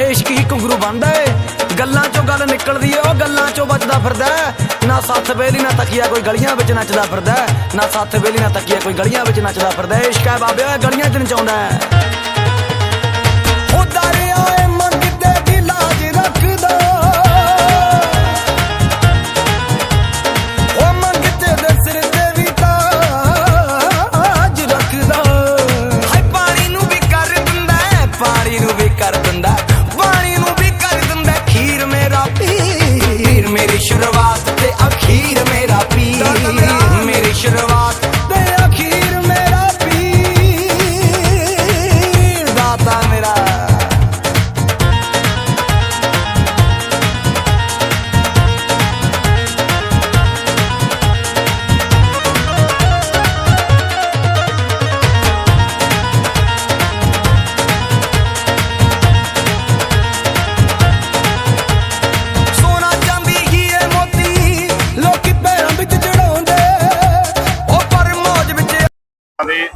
ਇਸ਼ਕ ਹੀ ਘੁੰਗਰੂ ਬੰਦਾ ਏ ਗੱਲਾਂ ਚੋਂ ਗੱਲ ਨਿਕਲਦੀ ਏ, ਉਹ ਗੱਲਾਂ ਚੋਂ ਬਚਦਾ ਫਿਰਦਾ ਹੈ। ਨਾ ਸੱਥ ਵੇਲੀ, ਨਾ ਤਕੀਆ ਕੋਈ ਗਲੀਆਂ ਵਿੱਚ ਨੱਚਦਾ ਫਿਰਦਾ ਹੈ। ਨਾ ਸੱਥ ਵੇਲੀ, ਨਾ ਤਕੀਆ ਕੋਈ ਗਲੀਆਂ ਵਿੱਚ ਨੱਚਦਾ ਫਿਰਦਾ ਇਸ਼ਕ ਹੈ ਬਾਬੇ ਓਏ ਗਲੀਆਂ 'ਚ ਨਚਾਉਂਦਾ ਉਹ ਦਰਿਆ ਏ ਦੀ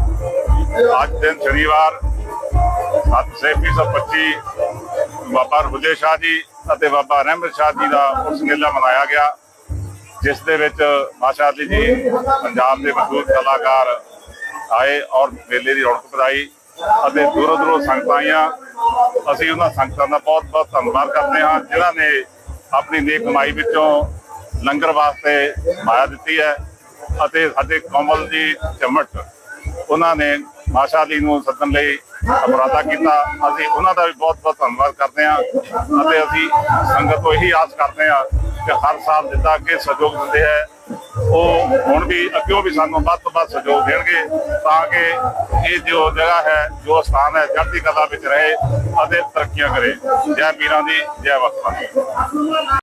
ਅੱਜ ਦਿਨ ਸ਼ਨੀਵਾਰ 725 ਬਾਬਾ ਰਬੁੱਲੇ ਸ਼ਾਹ ਜੀ ਅਤੇ ਬਾਬਾ ਰਹਿਮਤ ਸ਼ਾਹ ਜੀ ਦਾ ਉਸ ਮੇਲਾ ਮਨਾਇਆ ਗਿਆ, ਜਿਸ ਦੇ ਵਿੱਚ ਮਾਸ਼ਾ ਅੱਲੀ ਜੀ ਪੰਜਾਬ ਦੇ ਮਸ਼ਹੂਰ ਕਲਾਕਾਰ ਆਏ ਔਰ ਮੇਲੇ ਦੀ ਰੌਣਕ ਵਧਾਈ ਅਤੇ ਦੂਰੋਂ ਦੂਰੋਂ ਸੰਗਤਾਂ ਆਈਆਂ। ਅਸੀਂ ਉਹਨਾਂ ਸੰਗਤਾਂ ਦਾ ਬਹੁਤ ਬਹੁਤ ਧੰਨਵਾਦ ਕਰਦੇ ਹਾਂ, ਜਿਨ੍ਹਾਂ ਨੇ ਆਪਣੀ ਨੇਕ ਕਮਾਈ ਵਿੱਚੋਂ ਲੰਗਰ ਵਾਸਤੇ ਮਾਇਆ ਦਿੱਤੀ ਹੈ ਅਤੇ ਸਾਡੇ ਕੋਮਲ ਜੀ ਚਮਟ ਉਹਨਾਂ ਨੇ ਮਾਸ਼ਾ ਜੀ ਨੂੰ ਸੱਦਣ ਲਈ ਅਪਰਾਧਾ ਕੀਤਾ। ਅਸੀਂ ਉਹਨਾਂ ਦਾ ਵੀ ਬਹੁਤ ਬਹੁਤ ਧੰਨਵਾਦ ਕਰਦੇ ਹਾਂ ਅਤੇ ਅਸੀਂ ਸੰਗਤ ਤੋਂ ਇਹੀ ਆਸ ਕਰਦੇ ਹਾਂ ਕਿ ਹਰ ਸਾਲ ਜਿੱਦਾਂ ਅੱਗੇ ਸਹਿਯੋਗ ਦਿੰਦੇ ਹੈ, ਉਹ ਹੁਣ ਵੀ ਅੱਗੇ ਵੀ ਸਾਨੂੰ ਵੱਧ ਤੋਂ ਵੱਧ ਸਹਿਯੋਗ ਦੇਣਗੇ ਤਾਂ ਕਿ ਇਹ ਜੋ ਜਗ੍ਹਾ ਹੈ, ਜੋ ਸਥਾਨ ਹੈ, ਚੜ੍ਹਦੀ ਕਲਾ ਵਿੱਚ ਰਹੇ ਅਤੇ ਤਰੱਕੀਆਂ ਕਰੇ। ਜੈ ਪੀਰਾਂ ਦੀ, ਜੈ ਵਕਤਾਂ ਦੀ।